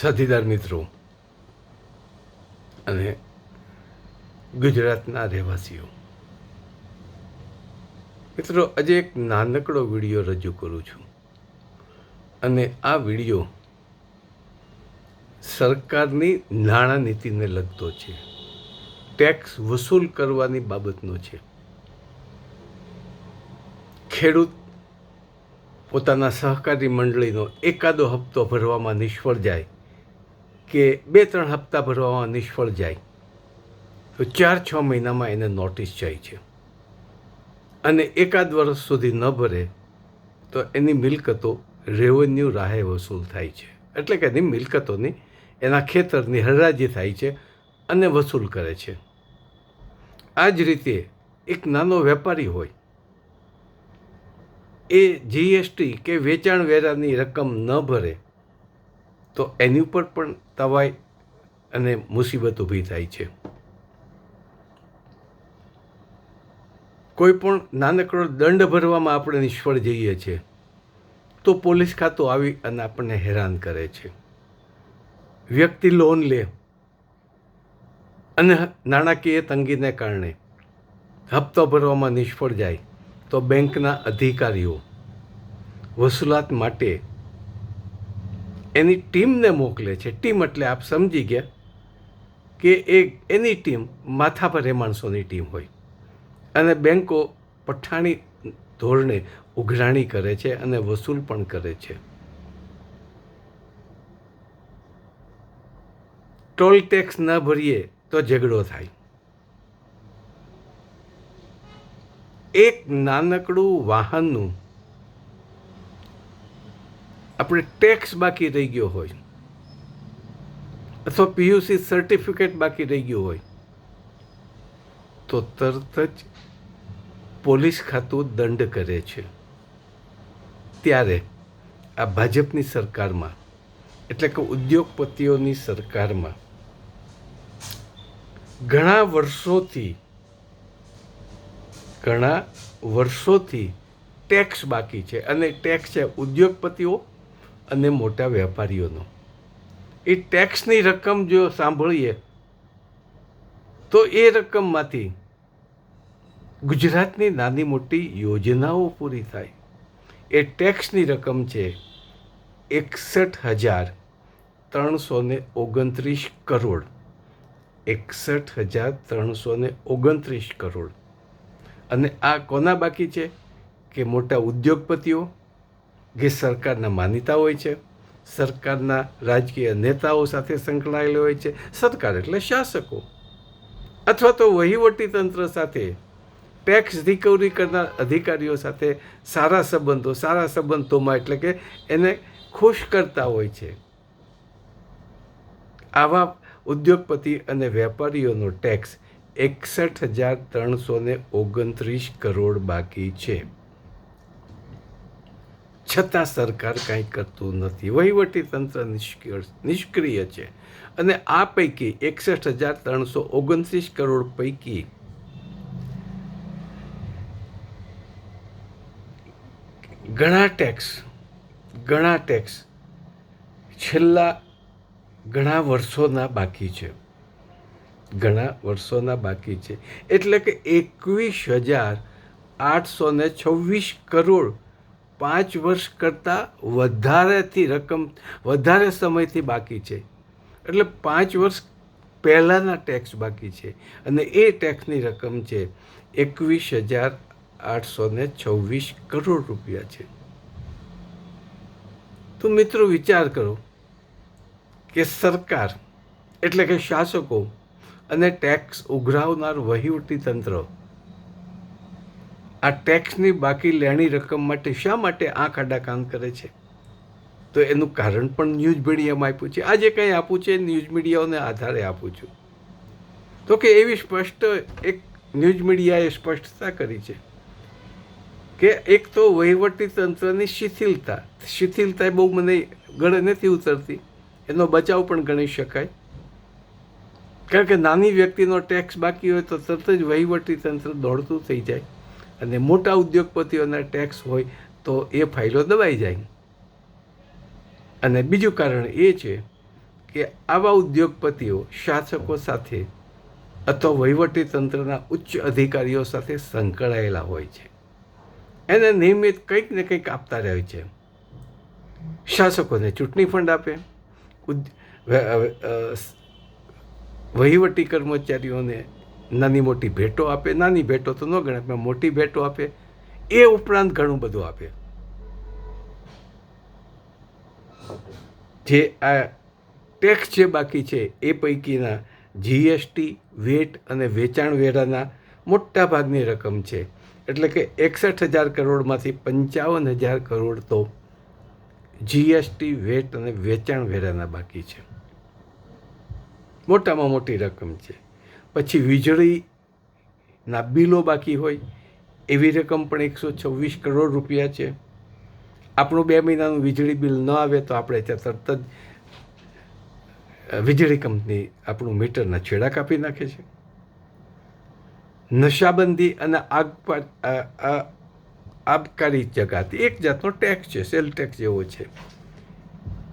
સાથીદાર મિત્રો અને ગુજરાતના રહેવાસીઓ. મિત્રો, આજે એક નાનકડો વીડિયો રજૂ કરું છું. અને આ વીડિયો સરકારની નાણાં નીતિને લગતો છે. ટેક્સ વસૂલ કરવાની બાબતનો છે. ખેડૂત પોતાના સહકારી મંડળીનો એકાદો હપ્તો ભરવામાં નિષ્ફળ જાય. કે બે ત્રણ હપ્તા ભરવામાં નિષ્ફળ જાય. તો ચાર છ મહિનામાં એને નોટિસ જાય છે. અને એકાદ વર્ષ સુધી ન ભરે, તો એની મિલકતો રેવન્યુ રાહે વસૂલ થાય છે. એટલે કે એની મિલકતોની, એના ખેતરની હરાજી થાય છે અને વસૂલ કરે છે. આ જ રીતે એક નાનો વેપારી હોય, એ જીએસટી કે વેચાણ વેરાની રકમ ન ભરે તો એની ઉપર પણ તવાઈ અને મુસીબત ઊભી થાય છે. કોઈ પણ નાનકડો દંડ ભરવામાં આપણે નિષ્ફળ જઈએ છીએ, તો પોલીસ ખાતું આવી અને આપણને હેરાન કરે છે. વ્યક્તિ લોન લે અને નાણાકીય તંગીને કારણે હપ્તો ભરવામાં નિષ્ફળ જાય તો બેંકના અધિકારીઓ વસૂલાત માટે એની ટીમને મોકલે છે. ટીમ એટલે આપ સમજી ગયા કે એ, એની ટીમ માથા પર એ માણસોની ટીમ હોય. અને બેંકો પઠાણી ધોરણે ઉઘરાણી કરે છે અને વસૂલ પણ કરે છે. ટોલ ટેક્સ ન ભરીએ તો ઝઘડો થાય. એક નાનકડું વાહનનું આપણે ટેક્સ બાકી રહી ગયો હોય. અથવા પીયુસી સર્ટિફિકેટ બાકી રહી ગયું હોય. તો તરત જ પોલીસ ખાતું દંડ કરે છે. ત્યારે આ ભાજપની સરકારમાં, એટલે કે ઉદ્યોગપતિઓની સરકારમાં, ઘણા વર્ષોથી ઘણા વર્ષોથી ટેક્સ બાકી છે. અને ટેક્સ છે ઉદ્યોગપતિઓ અને મોટા વેપારીઓનો. એ ટેક્સની રકમ જો સાંભળીએ, તો એ રકમમાંથી ગુજરાતની નાની મોટી યોજનાઓ પૂરી થાય. એ ટેક્સની રકમ છે એકસઠ હજાર ત્રણસો ને ઓગણત્રીસ કરોડ. એકસઠ હજાર ત્રણસો ને ઓગણત્રીસ કરોડ. અને આ કોના બાકી છે? કે મોટા ઉદ્યોગપતિઓ જે સરકારના માનીતા હોય છે, સરકારના રાજકીય નેતાઓ સાથે સંકળાયેલા હોય છે, સરકાર એટલે શાસકો. અથવા તો વહીવટી તંત્ર સાથે ટેક્સ રિકવરી કરનાર અધિકારીઓ સાથે સારા સંબંધો, સારા સંબંધોમાં એટલે કે એને ખુશ કરતા હોય છે. આવા ઉદ્યોગપતિ અને વેપારીઓનો ટેક્સ એકસઠ હજાર ત્રણસો ઓગણત્રીસ કરોડ બાકી છે. છતાં સરકાર કાંઈ કરતું નથી. વહીવટી તંત્ર નિષ્ક્રિય નિષ્ક્રિય છે. અને આ પૈકી એકસઠ હજાર ત્રણસો ઓગણત્રીસ કરોડ પૈકી ઘણા ટેક્સ ઘણા ટેક્સ છેલ્લા ઘણા વર્ષોના બાકી છે. ઘણા વર્ષોના બાકી છે. એટલે કે એકવીસ હજાર આઠસો છવ્વીસ કરોડ પાંચ વર્ષ કરતાં વધારેથી રકમ, વધારે સમયથી બાકી છે. એટલે પાંચ વર્ષ પહેલાંના ટેક્સ બાકી છે. અને એ ટેક્સની રકમ છે એકવીસ હજાર આઠસો ને છવ્વીસ કરોડ રૂપિયા છે. તો મિત્રો વિચાર કરો કે સરકાર, એટલે કે શાસકો અને ટેક્સ ઉઘરાવનાર વહીવટી તંત્ર આ ટેક્સની બાકી લેણી રકમ માટે શા માટે આંખ આડા કામ કરે છે? તો એનું કારણ પણ ન્યૂઝ મીડિયામાં આપ્યું છે. આજે કંઈ આપું છે? ન્યૂઝ મીડિયાઓને આધારે આપું છું. તો કે એવી સ્પષ્ટ એક ન્યૂઝ મીડિયાએ સ્પષ્ટતા કરી છે કે એક તો વહીવટી તંત્રની શિથિલતા. શિથિલતા બહુ મને ગળે નથી ઉતરતી. એનો બચાવ પણ ગણી શકાય. કારણ કે નાની વ્યક્તિનો ટેક્સ બાકી હોય તો તરત જ વહીવટી તંત્ર દોડતું થઈ જાય. અને મોટા ઉદ્યોગપતિઓના ટેક્સ હોય તો એ ફાઇલો દબાઈ જાય. અને બીજું કારણ એ છે કે આવા ઉદ્યોગપતિઓ શાસકો સાથે અથવા વહીવટી તંત્રના ઉચ્ચ અધિકારીઓ સાથે સંકળાયેલા હોય છે. એને નિયમિત કંઈક ને કંઈક આપતા રહે છે. શાસકોને ચૂંટણી ફંડ આપે વહીવટી કર્મચારીઓને નાની મોટી ભેટો આપે, નાની ભેટો તો ન ગણાય, પણ મોટી ભેટો આપે, એ ઉપરાંત ઘણું બધું આપે. જે આ ટેક્સ જે બાકી છે, એ પૈકીના જીએસટી વેટ અને વેચાણ વેરાના મોટા ભાગની રકમ છે. એટલે કે એકસઠ હજાર કરોડમાંથી પંચાવન હજાર કરોડ તો જીએસટી વેટ અને વેચાણ વેરાના બાકી છે. મોટામાં મોટી રકમ છે. પછી વીજળીના બિલો બાકી હોય, એવી રકમ પણ એકસો છવ્વીસ કરોડ રૂપિયા છે. આપણું બે મહિનાનું વીજળી બિલ ન આવે તો આપણે ત્યાં તરત જ વીજળી કંપની આપણું મીટરના છેડા કાપી નાખે છે. નશાબંધી અને આગ આબકારી જગાત એક જાતનો ટેક્સ છે, સેલ ટેક્સ જેવો છે.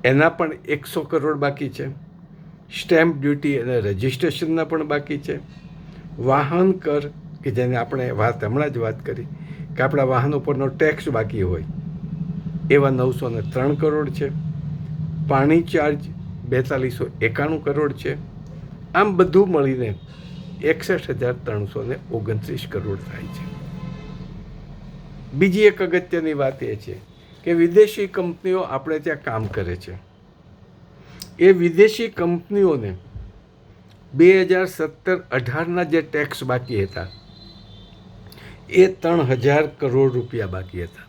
એના પણ એકસો કરોડ બાકી છે. સ્ટેમ્પ ડ્યુટી અને રજિસ્ટ્રેશનના પણ બાકી છે. વાહન કર, કે જેને આપણે વાત હમણાં જ વાત કરી, કે આપણા વાહન ઉપરનો ટેક્સ બાકી હોય, એવા નવસો ને ત્રણ કરોડ છે. પાણી ચાર્જ બેતાલીસો એકાણું કરોડ છે. આમ બધું મળીને એકસઠ હજાર ત્રણસો ને ઓગણત્રીસ કરોડ થાય છે. બીજી એક અગત્યની વાત એ છે કે વિદેશી કંપનીઓ આપણે ત્યાં કામ કરે છે. એ વિદેશી કંપનીઓને બે હજાર સત્તર અઢારના જે ટેક્સ બાકી હતા, એ ત્રણ હજાર કરોડ રૂપિયા બાકી હતા.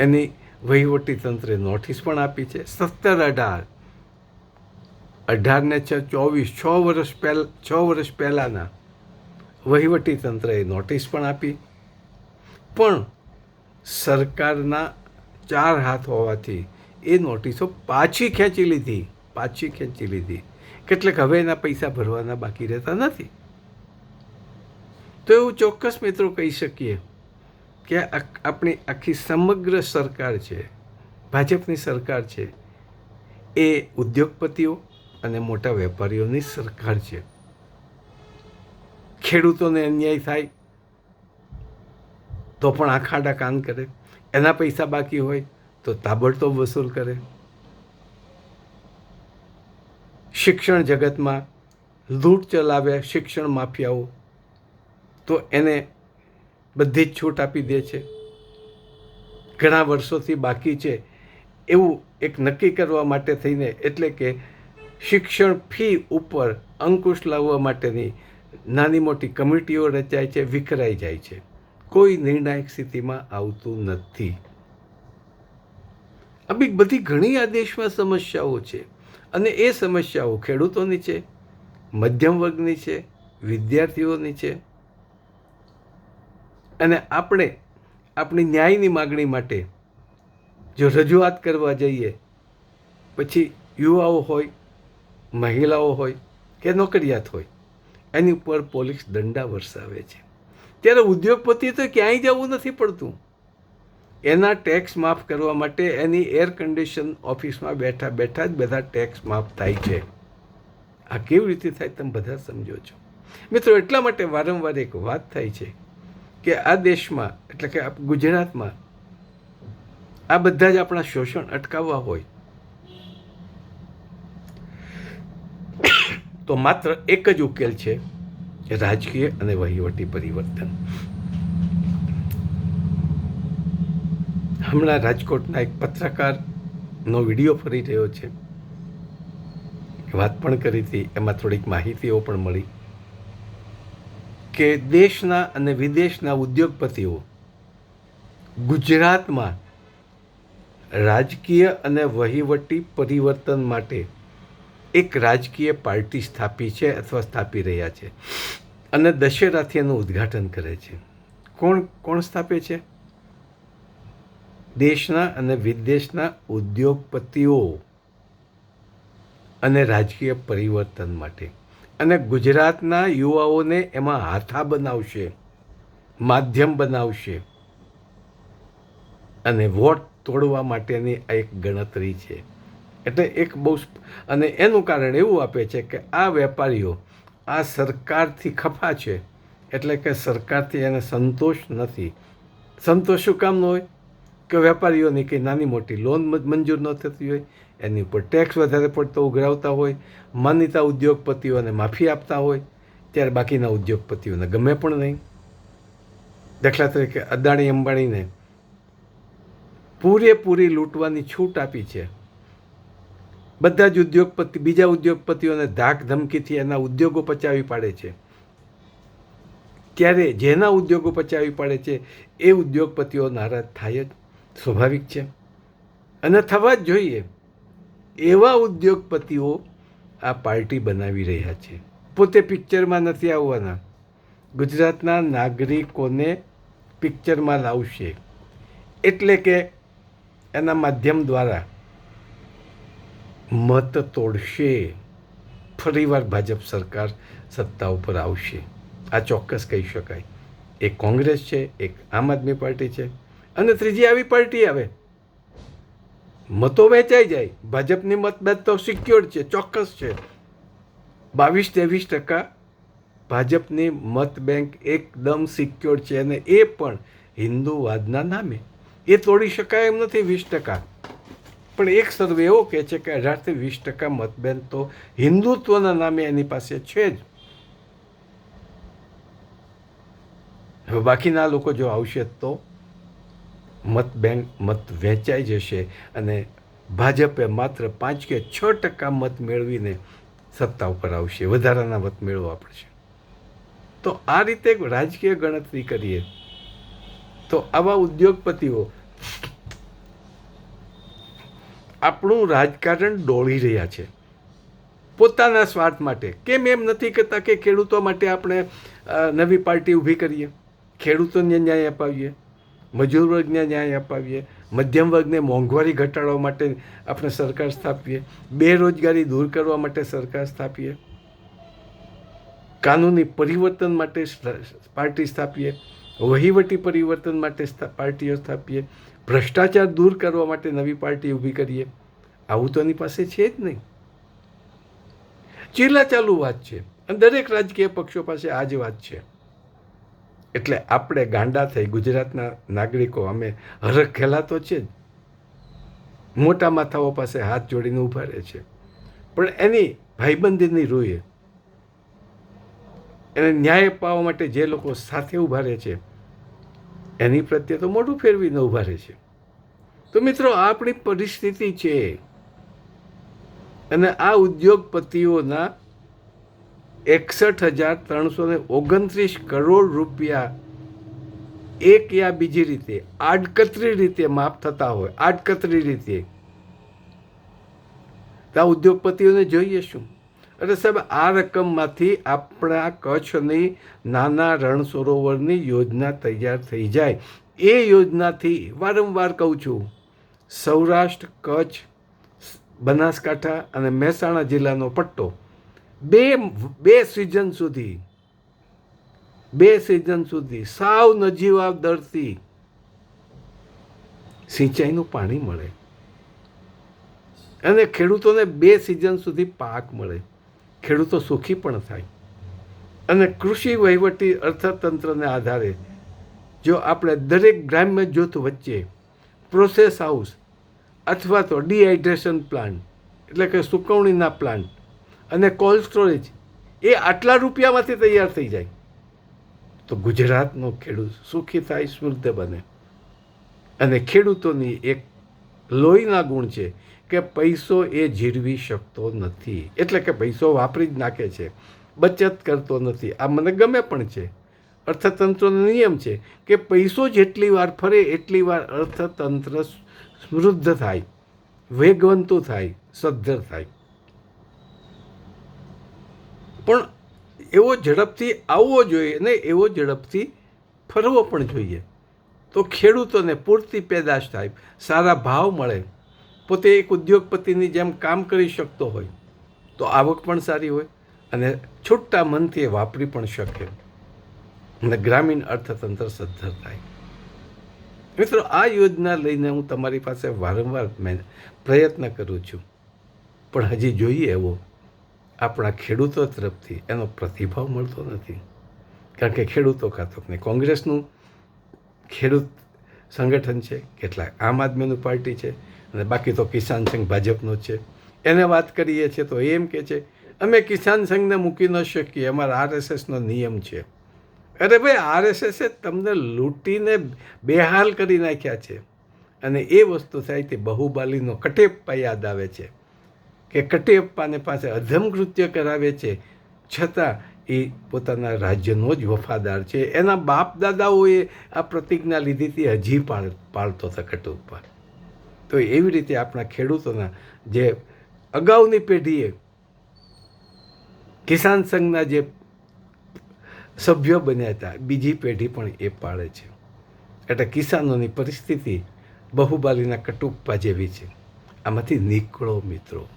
એની વહીવટી તંત્રે નોટિસ પણ આપી છે. સત્તર અઢાર. અઢારને છ, ચોવીસ, છ વર્ષ પહેલ, છ વર્ષ પહેલાંના વહીવટી તંત્રએ નોટિસ પણ આપી. પણ સરકારના ચાર હાથ હોવાથી એ નોટિસો પાછી ખેંચી લીધી. પાછી ખેંચી લીધી. કેટલેક હવે એના પૈસા ભરવાના બાકી રહેતા નથી. તો એવું ચોક્કસ મિત્રો કહી શકીએ કે આપણી આખી સમગ્ર સરકાર છે, ભાજપની સરકાર છે, એ ઉદ્યોગપતિઓ અને મોટા વેપારીઓની સરકાર છે. ખેડૂતોને અન્યાય થાય તો પણ આખાડા કાન કરે. એના પૈસા બાકી હોય તો તાબડતોબ વસૂલ કરે. શિક્ષણ જગતમાં લૂંટ ચલાવે શિક્ષણ માફિયાઓ, તો એને બધી જ છૂટ આપી દે છે. ઘણા વર્ષોથી બાકી છે. એવું એક નક્કી કરવા માટે થઈને એટલે કે શિક્ષણ ફી ઉપર અંકુશ લાવવા માટેની નાની મોટી કમિટીઓ રચાય છે, વિખરાઈ જાય છે. કોઈ નિર્ણાયક સ્થિતિમાં આવતું નથી. આવી બધી ઘણી આ દેશમાં સમસ્યાઓ છે. અને એ સમસ્યાઓ ખેડૂતોની છે, મધ્યમ વર્ગની છે, વિદ્યાર્થીઓની છે. અને આપણે આપણી ન્યાયની માગણી માટે જો રજૂઆત કરવા જઈએ, પછી યુવાઓ હોય, મહિલાઓ હોય કે નોકરિયાત હોય, એની ઉપર પોલીસ દંડા વરસાવે છે. ત્યારે ઉદ્યોગપતિ તો ક્યાંય જવું નથી પડતું. એના ટેક્સ માફ કરવા માટે એની એર કન્ડિશન ઓફિસમાં બેઠા બેઠા જ બધા ટેક્સ માફ થાય છે. આ કેવી રીતે થાય તમે બધા સમજો છો. મિત્રો, એટલા માટે વારંવાર એક વાત થાય છે કે આ દેશમાં, એટલે કે ગુજરાતમાં, આ બધા જ આપણા શોષણ અટકાવવા હોય. તો માત્ર એક જ ઉકેલ છે, રાજકીય અને વહીવટી પરિવર્તન. હમણાં રાજકોટના એક પત્રકારનો વીડિયો ફરી રહ્યો છે. વાત પણ કરી હતી, એમાં થોડીક માહિતીઓ પણ મળી કે દેશના અને વિદેશના ઉદ્યોગપતિઓ ગુજરાતમાં રાજકીય અને વહીવટી પરિવર્તન માટે એક રાજકીય પાર્ટી સ્થાપી છે અથવા સ્થાપી રહ્યા છે અને દશેરાથી એનું ઉદ્ઘાટન કરે છે. કોણ કોણ સ્થાપે છે? દેશના અને વિદેશના ઉદ્યોગપતિઓ અને રાજકીય પરિવર્તન માટે. અને ગુજરાતના યુવાઓને એમાં હાથા બનાવશે, માધ્યમ બનાવશે અને વોટ તોડવા માટેની આ એક ગણતરી છે. એટલે એક બહુ અને એનું કારણ એવું આપે છે કે આ વેપારીઓ આ સરકારથી ખફા છે. એટલે કે સરકારથી એને સંતોષ નથી. સંતોષ શું કામ ન હોય? કે વેપારીઓની કંઈ નાની મોટી લોન મંજૂર ન થતી હોય, એની ઉપર ટેક્સ વધારે પડતો ઉઘરાવતા હોય માન્યતા ઉદ્યોગપતિઓને માફી આપતા હોય, ત્યારે બાકીના ઉદ્યોગપતિઓને ગમે પણ નહીં. દાખલા તરીકે અદાણી અંબાણીને પૂરેપૂરી લૂંટવાની છૂટ આપી છે. બધા જ ઉદ્યોગપતિ, બીજા ઉદ્યોગપતિઓને ધાક ધમકીથી એના ઉદ્યોગો પચાવી પાડે છે. ત્યારે જેના ઉદ્યોગો પચાવી પાડે છે, એ ઉદ્યોગપતિઓ નારાજ થાય જ સ્વાભાવિક છે. અને થવા જ જોઈએ, એવા ઉદ્યોગપતિઓ આ પાર્ટી બનાવી રહ્યા છે. પોતે પિક્ચરમાં નથી આવવાના. ગુજરાતના નાગરિકોને પિક્ચરમાં લાવશે. એટલે કે એના માધ્યમ દ્વારા મત તોડશે. ફરીવાર ભાજપ સરકાર સત્તા ઉપર આવશે. આ ચોક્કસ કહી શકાય. એક કોંગ્રેસ છે, એક આમ આદમી પાર્ટી છે. અને ત્રીજી આવી પાર્ટી આવે. મતો વહેંચાઈ જાય. ભાજપની મતભેદ તો સિક્યોર છે, ચોક્કસ છે. બાવીસ ત્રેવીસ ટકા ભાજપની મત બેંક એકદમ સિક્યોર છે અને એ પણ હિન્દુવાદના નામે. એ તોડી શકાય એમ નથી વીસ ટકા. પણ એક સર્વે એવો કહે છે કે અઢારથી વીસ ટકા મતબેંક તો હિન્દુત્વના નામે એની પાસે છે જ. હવે બાકીના લોકો જો આવશે તો? મત બેંક મત વહેંચાઈ જશે અને ભાજપે માત્ર પાંચ કે છ ટકા મત મેળવીને સત્તા ઉપર આવશે. વધારાના મત મેળવવા પડશે તો આ રીતે રાજકીય ગણતરી કરીએ. તો આવા ઉદ્યોગપતિઓ આપણું રાજકારણ ડોળી રહ્યા છે. પોતાના સ્વાર્થ માટે. કેમ એમ નથી કહેતા કે ખેડૂતો માટે આપણે નવી પાર્ટી ઊભી કરીએ? ખેડૂતોને ન્યાય અપાવીએ? મજૂર વર્ગને ન્યાય અપાવીએ, મધ્યમ વર્ગને મોંઘવારી ઘટાડવા માટે આપણે સરકાર સ્થાપીએ, બેરોજગારી દૂર કરવા માટે સરકાર સ્થાપીએ, કાનૂની પરિવર્તન માટે પાર્ટી સ્થાપીએ, વહીવટી પરિવર્તન માટે પાર્ટીઓ સ્થાપીએ, ભ્રષ્ટાચાર દૂર કરવા માટે નવી પાર્ટી ઊભી કરીએ. આવું તો એની પાસે છે જ નહીં. ચીલા ચાલુ વાત છે અને દરેક રાજકીય પક્ષો પાસે આ જ વાત છે. એટલે આપણે ગાંડા થઈ ગુજરાતના નાગરિકો, અમે હરખ ખેલાતો છે જ. મોટા માથાઓ પાસે હાથ જોડીને ઊભા રહે છે. પણ એની ભાઈબંધીની રૂએ એને ન્યાય અપાવવા માટે જે લોકો સાથે ઊભા રહે છે, એની પ્રત્યે તો મોઢું ફેરવીને ઊભા રહે છે. તો મિત્રો, આ આપણી પરિસ્થિતિ છે. અને આ ઉદ્યોગપતિઓના એકસઠ હજાર ત્રણસો ને ઓગણત્રીસ કરોડ રૂપિયા એક યા બીજી રીતે, આડકતરી રીતે માફ થતા હોય, આડકતરી રીતે. તો આ ઉદ્યોગપતિઓને જોઈએ શું? એટલે સાહેબ, આ રકમમાંથી આપણા કચ્છની નાના રણ સરોવરની યોજના તૈયાર થઈ જાય. એ યોજનાથી વારંવાર કહું છું, સૌરાષ્ટ્ર, કચ્છ, બનાસકાંઠા અને મહેસાણા જિલ્લાનો પટ્ટો બે બે સિઝન સુધી. બે સિઝન સુધી. સાવ નજીવા દરથી સિંચાઈનું પાણી મળે. અને ખેડૂતોને બે સિઝન સુધી પાક મળે. ખેડૂતો સુખી પણ થાય. અને કૃષિ વહીવટી અર્થતંત્રને આધારે જો આપણે દરેક ગ્રામ્ય જૂથ વચ્ચે પ્રોસેસ હાઉસ અથવા તો ડિહાઇડ્રેશન પ્લાન્ટ એટલે કે સુકવણીના પ્લાન્ટ અને કોલ્ડ સ્ટોરેજ, એ આટલા રૂપિયામાંથી તૈયાર થઈ જાય. તો ગુજરાતનો ખેડૂત સુખી થાય, સમૃદ્ધ બને. અને ખેડૂતોની એક લોહીના ગુણ છે કે પૈસો એ જીરવી શકતો નથી. એટલે કે પૈસો વાપરી જ નાખે છે. બચત કરતો નથી. આ મને ગમે પણ છે. અર્થતંત્રનો નિયમ છે કે પૈસો જેટલી વાર ફરે, એટલી વાર અર્થતંત્ર સમૃદ્ધ થાય, વેગવંતું થાય, સદ્ધર થાય. પણ એવો ઝડપથી આવવો જોઈએ ને એવો ઝડપથી ફરવો પણ જોઈએ. તો ખેડૂતોને પૂરતી પેદાશ થાય, સારા ભાવ મળે, પોતે એક ઉદ્યોગપતિની જેમ કામ કરી શકતો હોય, તો આવક પણ સારી હોય અને છૂટા મનથી એ વાપરી પણ શકે અને ગ્રામીણ અર્થતંત્ર સદ્ધર થાય. મિત્રો, આ યોજના લઈને હું તમારી પાસે વારંવાર પ્રયત્ન કરું છું. પણ હજી જોઈએ એવો આપણા ખેડૂતો તરફથી એનો પ્રતિભાવ મળતો નથી. કારણ કે ખેડૂતો ખાતો નહીં કોંગ્રેસનું ખેડૂત સંગઠન છે કેટલાક આમ આદમીનું પાર્ટી છે, અને બાકી તો કિસાન સંઘ ભાજપનો છે. એને વાત કરીએ છીએ તો એમ કે છે, અમે કિસાન સંઘને મૂકી ન શકીએ, અમારા આરએસએસનો નિયમ છે. અરે ભાઈ, આરએસએસે તમને લૂંટીને બેહાલ કરી નાખ્યા છે. અને એ વસ્તુ થાય તે બહુબાલીનો કટેપ્પા યાદ આવે છે. કે કટેપ્પાને પાસે અધમ કૃત્ય કરાવે છે, છતાં એ પોતાના રાજ્યનો જ વફાદાર છે. એના બાપ દાદાઓએ આ પ્રતિજ્ઞા લીધી હતી, હજી પાળ, પાળતો હતા કટુપ્પા તો એવી રીતે આપણા ખેડૂતોના જે અગાઉની પેઢીએ કિસાન સંઘના જે સભ્યો બન્યા હતા, બીજી પેઢી પણ એ પાળે છે. એટલે કિસાનોની પરિસ્થિતિ બહુબાલીના કટુપ્પા જેવી છે. આમાંથી નીકળો મિત્રો.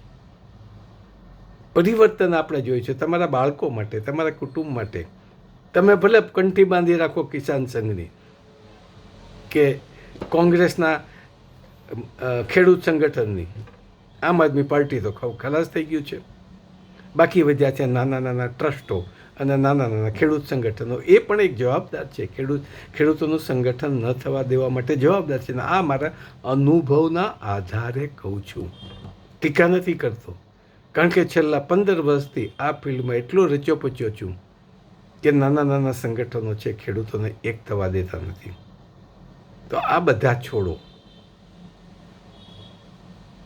પરિવર્તન આપણે જોયું છે તમારા બાળકો માટે, તમારા કુટુંબ માટે. તમે ભલે કંઠી બાંધી રાખો કિસાન સંઘની કે કોંગ્રેસના ખેડૂત સંગઠનની. આમ આદમી પાર્ટી તો ખલાસ થઈ ગયું છે. બાકી વધ્યા છે નાના નાના ટ્રસ્ટો અને નાના નાના ખેડૂત સંગઠનો, એ પણ એક જવાબદાર છે. ખેડૂત, ખેડૂતોનું સંગઠન ન થવા દેવા માટે જવાબદાર છે. અને આ મારા અનુભવના આધારે કહું છું. ટીકા નથી કરતો. કારણ કે છેલ્લા પંદર વર્ષથી આ ફિલ્ડમાં એટલો રચ્યો પચ્યો છું કે નાના નાના સંગઠનો છે, ખેડૂતોને એક થવા દેતા નથી. તો આ બધા છોડો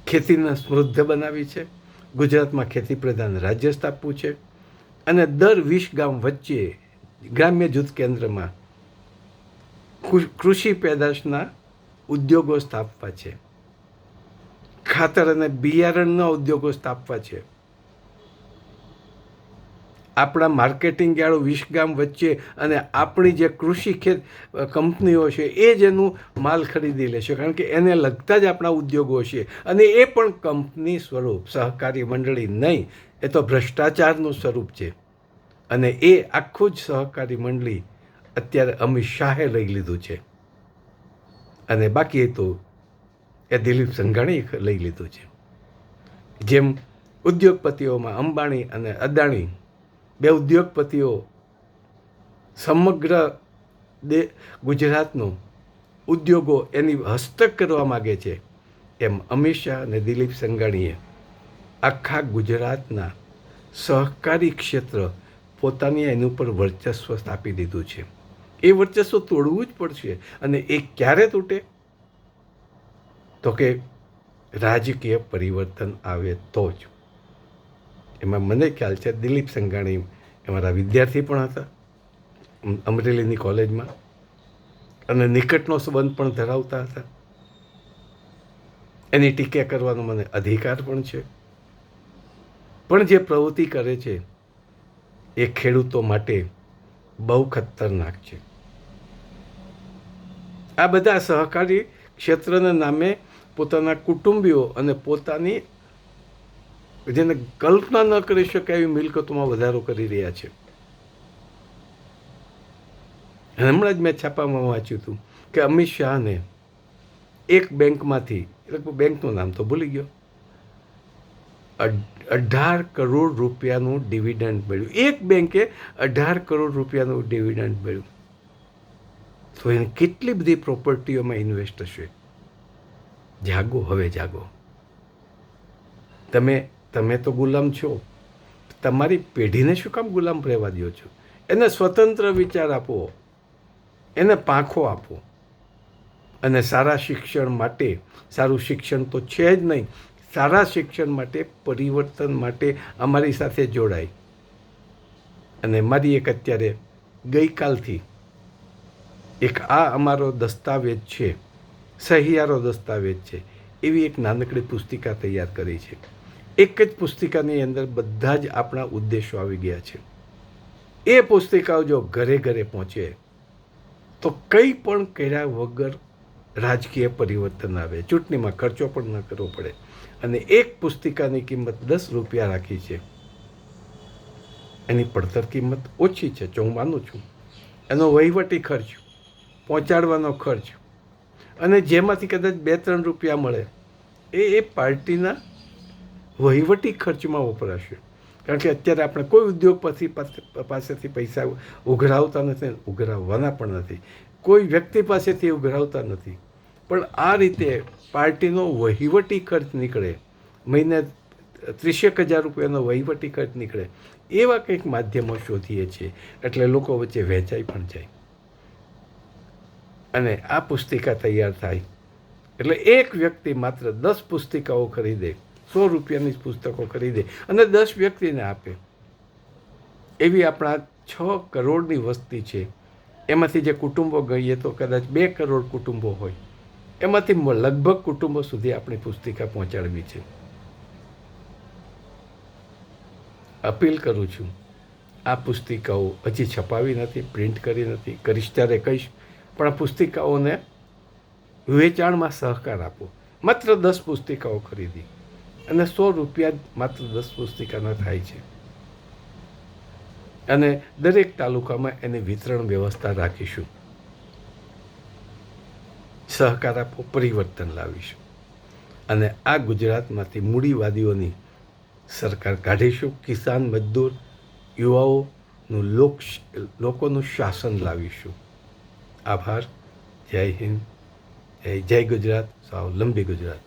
ખેતીને સમૃદ્ધ બનાવી છે. ગુજરાતમાં ખેતી પ્રધાન રાજ્ય સ્થાપવું છે અને દર વીસ ગામ વચ્ચે ગ્રામ્ય જૂથ કેન્દ્રમાં કૃષિ પેદાશના ઉદ્યોગો સ્થાપવા છે. ખાતર અને બિયારણના ઉદ્યોગો સ્થાપવા છે. આપણા માર્કેટિંગ યાર્ડો વીસ ગામ વચ્ચે અને આપણી જે કૃષિ ખેત કંપનીઓ છે, એ જ એનું માલ ખરીદી લેશે કારણ કે એને લગતા જ આપણા ઉદ્યોગો છે. અને એ પણ કંપની સ્વરૂપ, સહકારી મંડળી નહીં, એ તો ભ્રષ્ટાચારનું સ્વરૂપ છે. અને એ આખું જ સહકારી મંડળી અત્યારે અમિત શાહે લઈ લીધું છે. અને બાકી તો એ દિલીપ સંઘાણીએ લઈ લીધું છે. જેમ ઉદ્યોગપતિઓમાં અંબાણી અને અદાણી બે ઉદ્યોગપતિઓ સમગ્ર દે ગુજરાતનો ઉદ્યોગો એની હસ્તક કરવા માગે છે, એમ અમિત શાહ અને દિલીપ સંઘાણીએ આખા ગુજરાતના સહકારી ક્ષેત્ર પોતાની એની ઉપર વર્ચસ્વ સ્થાપી દીધું છે. એ વર્ચસ્વ તોડવું જ પડશે અને એ ક્યારે તૂટે? તો કે રાજકીય પરિવર્તન આવે તો જ. એમાં મને ખ્યાલ છે દિલીપ સંઘાણી અમારા વિદ્યાર્થી પણ હતા અમરેલીની કોલેજમાં. અને નિકટનો સંબંધ પણ ધરાવતા હતા. એની ટીકા કરવાનો મને અધિકાર પણ છે. પણ જે પ્રવૃત્તિ કરે છે, એ ખેડૂતો માટે બહુ ખતરનાક છે. આ બધા સહકારી ક્ષેત્રના નામે પોતાના કુટુંબીઓ અને પોતાની, જેને કલ્પના ન કરી શકાય એવી મિલકતોમાં વધારો કરી રહ્યા છે. હમણાં જ મેં છાપામાં વાંચ્યું હતું કે અમિત શાહને એક બેંકમાંથી એટલે બેંકનું નામ તો ભૂલી ગયો અઢાર કરોડ રૂપિયાનું ડિવિડન્ડ મળ્યું. એક બેંકે અઢાર કરોડ રૂપિયાનું ડિવિડન્ડ મળ્યું. તો એને કેટલી બધી પ્રોપર્ટીઓમાં ઇન્વેસ્ટ હશે? જાગો, હવે જાગો. તમે તમે તો ગુલામ છો. તમારી પેઢીને શું કામ ગુલામ રહેવા દો છો? એને સ્વતંત્ર વિચાર આપો. એને પાંખો આપો. અને સારા શિક્ષણ માટે, સારું શિક્ષણ તો છે જ નહીં. સારા શિક્ષણ માટે, પરિવર્તન માટે અમારી સાથે જોડાય. અને મારી એક અત્યારે ગઈકાલથી એક આ અમારો દસ્તાવેજ છે. સહિયારો દસ્તાવેજ છે. એવી એક નાનકડી પુસ્તિકા તૈયાર કરી છે. એક જ પુસ્તિકાની અંદર બધા જ આપણા ઉદ્દેશો આવી ગયા છે. એ પુસ્તિકાઓ જો ઘરે ઘરે પહોંચે, તો કંઈ પણ કર્યા વગર રાજકીય પરિવર્તન આવે. ચૂંટણીમાં ખર્ચો પણ ન કરવો પડે. અને એક પુસ્તિકાની કિંમત દસ રૂપિયા રાખી છે. એની પડતર કિંમત ઓછી છે. જો હું માનું છું. એનો વહીવટી ખર્ચ, પહોંચાડવાનો ખર્ચ અને જેમાંથી કદાચ બે ત્રણ રૂપિયા મળે, એ એ પાર્ટીના વહીવટી ખર્ચમાં વપરાશે. કારણ કે અત્યારે આપણે કોઈ ઉદ્યોગપતિ પાસે- પાસેથી પૈસા ઉઘરાવતા નથી ઉઘરાવવાના પણ નથી. કોઈ વ્યક્તિ પાસેથી ઉઘરાવતા નથી. પણ આ રીતે પાર્ટીનો વહીવટી ખર્ચ નીકળે, મહિને ત્રીસેક હજાર રૂપિયાનો વહીવટી ખર્ચ નીકળે, એવા કંઈક માધ્યમો શોધીએ છીએ. એટલે લોકો વચ્ચે વહેંચાઈ પણ જાય. અને આ પુસ્તિકા તૈયાર થાય. એટલે એક વ્યક્તિ માત્ર દસ પુસ્તિકાઓ ખરીદે, સો રૂપિયાની પુસ્તકો ખરીદે અને દસ વ્યક્તિને આપે. એવી આપણા છ કરોડની વસ્તી છે. એમાંથી જે કુટુંબો ગઈએ તો કદાચ બે કરોડ કુટુંબો હોય. એમાંથી લગભગ કુટુંબો સુધી આપણી પુસ્તિકા પહોંચાડવી છે. અપીલ કરું છું, આ પુસ્તિકાઓ હજી છપાવી નથી, પ્રિન્ટ કરી નથી, કરીશ ત્યારે કહીશ. પણ આ પુસ્તિકાઓને વેચાણમાં સહકાર આપો. માત્ર દસ પુસ્તિકાઓ ખરીદી. અને સો રૂપિયા માત્ર દસ પુસ્તિકાના થાય છે. અને દરેક તાલુકામાં એની વિતરણ વ્યવસ્થા રાખીશું. સહકાર આપો, પરિવર્તન લાવીશું. અને આ ગુજરાતમાંથી મૂડીવાદીઓની સરકાર કાઢીશું. કિસાન મજદૂર, યુવાઓનું લોક લોકોનું શાસન લાવીશું. આભાર. જય હિન્દ. જય જય ગુજરાત સ્વાવલંબી ગુજરાત.